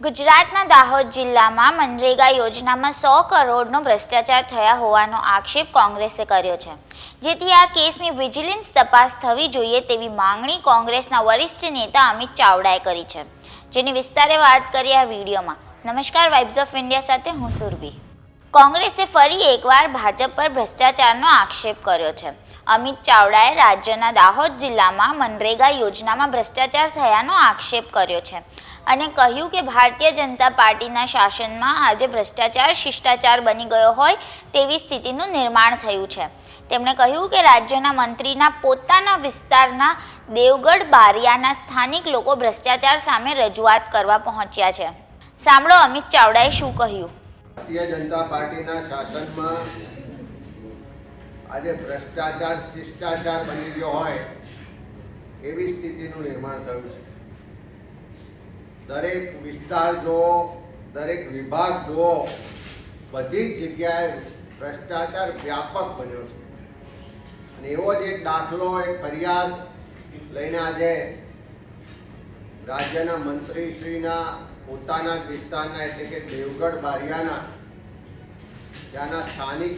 ગુજરાતના દાહોદ જિલ્લામાં મનરેગા યોજનામાં સો કરોડનો ભ્રષ્ટાચાર થયા હોવાનો આક્ષેપ કોંગ્રેસે કર્યો છે. જેથી આ કેસની વિજિલન્સ તપાસ થવી જોઈએ તેવી માંગણી કોંગ્રેસના વરિષ્ઠ નેતા અમિત ચાવડાએ કરી છે. જેની વિસ્તારે વાત કરી આ વિડીયોમાં. નમસ્કાર વાઇબ્સ ઓફ ઇન્ડિયા સાથે હું સુરભી. કોંગ્રેસે ફરી એકવાર ભાજપ પર ભ્રષ્ટાચારનો આક્ષેપ કર્યો છે. અમિત ચાવડાએ રાજ્યના દાહોદ જિલ્લામાં મનરેગા યોજનામાં ભ્રષ્ટાચાર થયાનો આક્ષેપ કર્યો છે. અને કહ્યું કે ભારતીય જનતા પાર્ટીના શાસનમાં આજે ભ્રષ્ટાચાર, શિષ્ટાચાર બની ગયો હોય તેવી સ્થિતિનું નિર્માણ થયું છે. તેમણે કહ્યું કે રાજ્યના મંત્રીના પોતાના વિસ્તારના દેવગઢ, બારિયાના સ્થાનિક લોકો ભ્રષ્ટાચાર સામે રજૂઆત કરવા પહોંચ્યા છે. સાંભળો અમિત ચાવડાએ શું કહ્યું. ભારતીય જનતા પાર્ટીના શાસનમાં આજે ભ્રષ્ટાચાર, શિષ્ટાચાર બની ગયો હોય એવી સ્થિતિનું નિર્માણ થયું છે. દરેક વિસ્તાર જુઓ, દરેક વિભાગ જુઓ, બધી જ જગ્યાએ ભ્રષ્ટાચાર વ્યાપક બન્યો છે. અને એવો જ એક દાખલો, એક ફરિયાદ લઈને આજે રાજ્યના મંત્રીશ્રીના પોતાના જ વિસ્તારના, એટલે કે દેવગઢ બારિયાના, ત્યાંના સ્થાનિક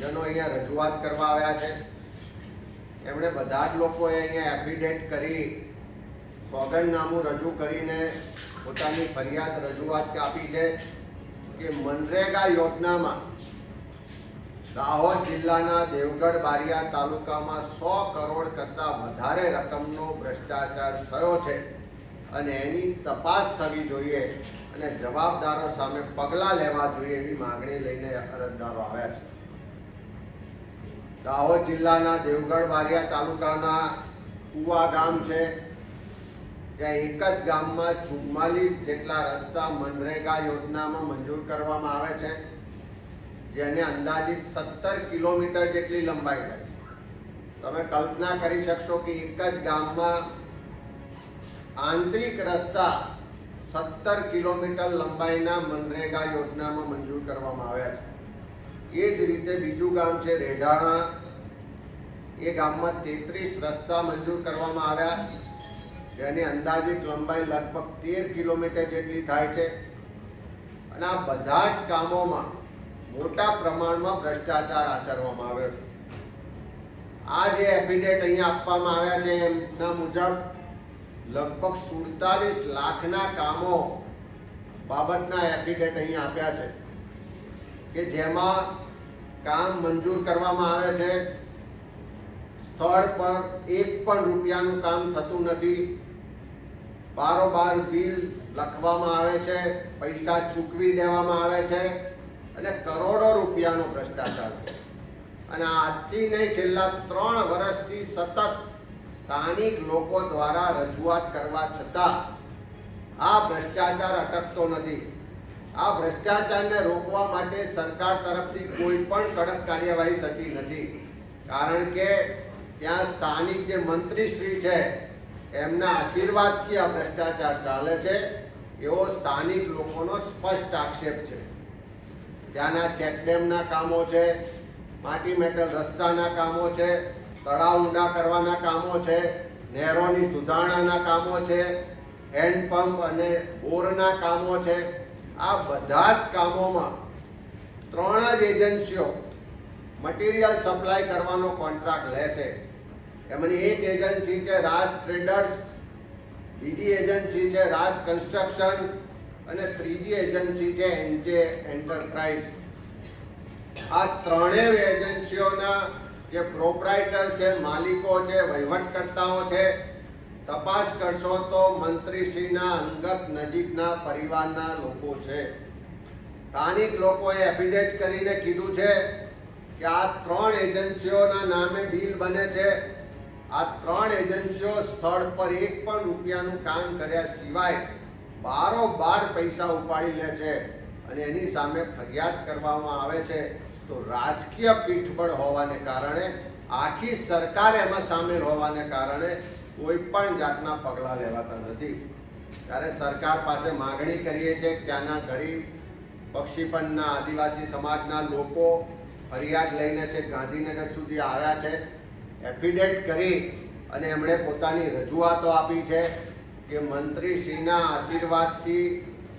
જનો અહીંયા રજૂઆત કરવા આવ્યા છે. એમણે બધા જ લોકોએ અહીંયા એફિડેટ કરી સોગંદનામું રજૂ કરીને પોતાની ફરિયાદ રજૂઆત આપી છે કે મનરેગા યોજનામાં દાહોદ જિલ્લાના દેવગઢ બારિયા તાલુકામાં સો કરોડ કરતાં વધારે રકમનો ભ્રષ્ટાચાર થયો છે અને એની તપાસ થવી જોઈએ અને જવાબદારો સામે પગલાં લેવા જોઈએ એવી માંગણી લઈને અરજદારો આવ્યા છે. દાહોદ જિલ્લાના દેવગઢ બારિયા તાલુકાના કુવા ગામ છે. ત્યાં એક જ ગામમાં ચુમ્માલીસ જેટલા રસ્તા મનરેગા યોજનામાં મંજૂર કરવામાં આવે છે, જેને અંદાજિત સત્તર કિલોમીટર જેટલી લંબાઈ થાય તમે કલ્પના કરી શકશો કે એક જ ગામમાં આંતરિક રસ્તા સત્તર કિલોમીટર લંબાઈના મનરેગા યોજનામાં મંજૂર કરવામાં આવ્યા છે. એ જ રીતે બીજું ગામ છે રેઢાણા. એ ગામમાં તેત્રીસ રસ્તા મંજૂર કરવામાં આવ્યા. જેની અંદાજિત લંબાઈ લગભગ તેર કિલોમીટર જેટલી થાય છે. અને આ બધા જ કામોમાં મોટા પ્રમાણમાં ભ્રષ્ટાચાર આચરવામાં આવ્યો છે. આ જે એફિડેટ અહીંયા આપવામાં આવ્યા છે એમના મુજબ લગભગ સુડતાલીસ લાખના કામો બાબતના એફિડેટ અહીંયા આપ્યા છે. કે જેમાં કામ મંજૂર કરવામાં આવે છે. સ્થળ પર એક પણ રૂપિયાનું કામ થતું નથી. બારોબાર બિલ લખવામાં આવે છે, પૈસા ચૂકવી દેવામાં આવે છે અને કરોડો રૂપિયાનો ભ્રષ્ટાચાર છે અને આજથી નહીં, છેલ્લા ત્રણ વર્ષથી સતત સ્થાનિક લોકો દ્વારા રજૂઆત કરવા છતાં આ ભ્રષ્ટાચાર અટકતો નથી. આ ભ્રષ્ટાચારને રોકવા માટે સરકાર તરફથી કોઈ પણ કડક કાર્યવાહી થતી નથી. કારણ કે ત્યાં સ્થાનિક જે મંત્રીશ્રી છે એમના આશીર્વાદથી આ ભ્રષ્ટાચાર ચાલે છે, એવો સ્થાનિક લોકોનો સ્પષ્ટ આક્ષેપ છે. ત્યાંના ચેકડેમના કામો છે, માટી મેટલ રસ્તાના કામો છે, તળાવ ઊંડા કરવાના કામો છે, નહેરોની સુધારણાના કામો છે હેન્ડપંપ અને બોરના કામો છે. આ બધા જ કામોમાં ત્રણ જ એજન્સીઓ મટીરિયલ સપ્લાય કરવાનો કોન્ટ્રાક્ટ લે છે. એમની એક એજન્સી છે રાજ ટ્રેડર્સ બીજી એજન્સી છે રાજ કન્સ્ટ્રક્શન અને ત્રીજી એજન્સી છે એનજે એન્ટરપ્રાઇઝ આ ત્રણેય એજન્સીઓના જે પ્રોપરાઇટર છે, માલિકો છે, વહીવટકર્તાઓ છે, તપાસ કરશો તો મંત્રીશ્રીના અંગત નજીકના પરિવારના લોકો છે. સ્થાનિક લોકોએ એફિડેટ કરીને કીધું છે કે આ ત્રણ એજન્સીઓના નામે બિલ બને છે. આ ત્રણ એજન્સીઓ સ્થળ પર એક પણ રૂપિયાનું કામ કર્યા સિવાય બારોબાર પૈસા ઉપાડી લે છે અને એની સામે ફરિયાદ કરવામાં આવે છે. તો રાજકીય પીઠબળ હોવાને કારણે, આખી સરકાર એમાં સામેલ હોવાને કારણે કોઈ પણ જાતના પગલાં લેવાતા નથી. ત્યારે સરકાર પાસે માગણી કરીએ છીએ કે ત્યાંના ગરીબ, પક્ષીપનના આદિવાસી સમાજના લોકો ફરિયાદ લઈને છે, ગાંધીનગર સુધી આવ્યા છે. એફિડેટ કરી અને એમણે પોતાની રજૂઆતો આપી છે કે મંત્રીશ્રીના આશીર્વાદથી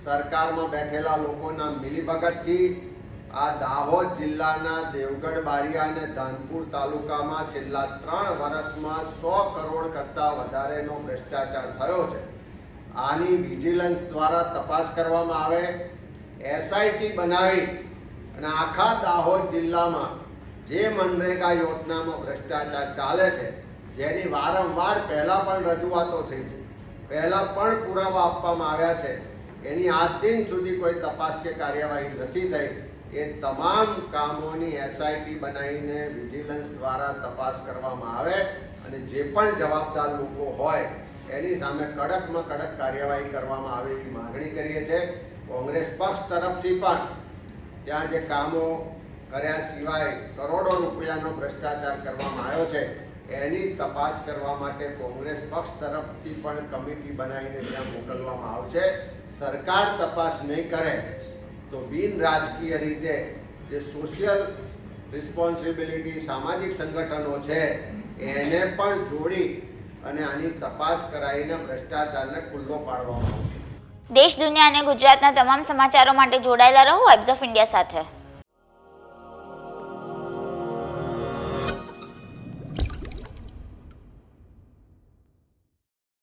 સરકારમાં બેઠેલા લોકોના મિલીભગતથી આ દાહોદ જિલ્લાના દેવગઢ, બારિયા અને ધાનપુર તાલુકામાં છેલ્લા ત્રણ વર્ષમાં સો કરોડ કરતાં વધારેનો ભ્રષ્ટાચાર થયો છે. આની વિજિલન્સ દ્વારા તપાસ કરવામાં આવે, એસઆઈટી બનાવી અને આખા દાહોદ જિલ્લામાં જે મનરેગા યોજનામાં ભ્રષ્ટાચાર ચાલે છે, જેની વારંવાર પહેલાં પણ રજૂઆતો થઈ છે, પહેલાં પણ પુરાવા આપવામાં આવ્યા છે, એની આજ દિન સુધી કોઈ તપાસ કે કાર્યવાહી નથી થઈ. એ તમામ કામોની એસઆઈટી બનાવીને વિજિલન્સ દ્વારા તપાસ કરવામાં આવે અને જે પણ જવાબદાર લોકો હોય, એની સામે કડકમાં કડક કાર્યવાહી કરવામાં આવે એવી માગણી કરીએ છીએ. કોંગ્રેસ પક્ષ તરફથી પણ ત્યાં જે કામો કર્યા સિવાય કરોડો રૂપિયાનો ભ્રષ્ટાચાર કરવામાં આવ્યો છે. એની તપાસ કરવા માટે કોંગ્રેસ પક્ષ તરફથી પણ કમિટી બનાવીને ત્યાં મોકલવામાં આવશે. સરકાર તપાસ નહીં કરે તો બિન રાજકીય રીતે જે સોશિયલ રિસ્પોન્સિબિલિટી સામાજિક સંગઠનો છે, એને પણ જોડી અને આની તપાસ કરાવીને ભ્રષ્ટાચારને ખુલ્લો પાડવામાં આવશે. દેશ, દુનિયા અને ગુજરાતના તમામ સમાચારો માટે જોડાયેલા રહો. એબ્સ ઓફ ઇન્ડિયા સાથે.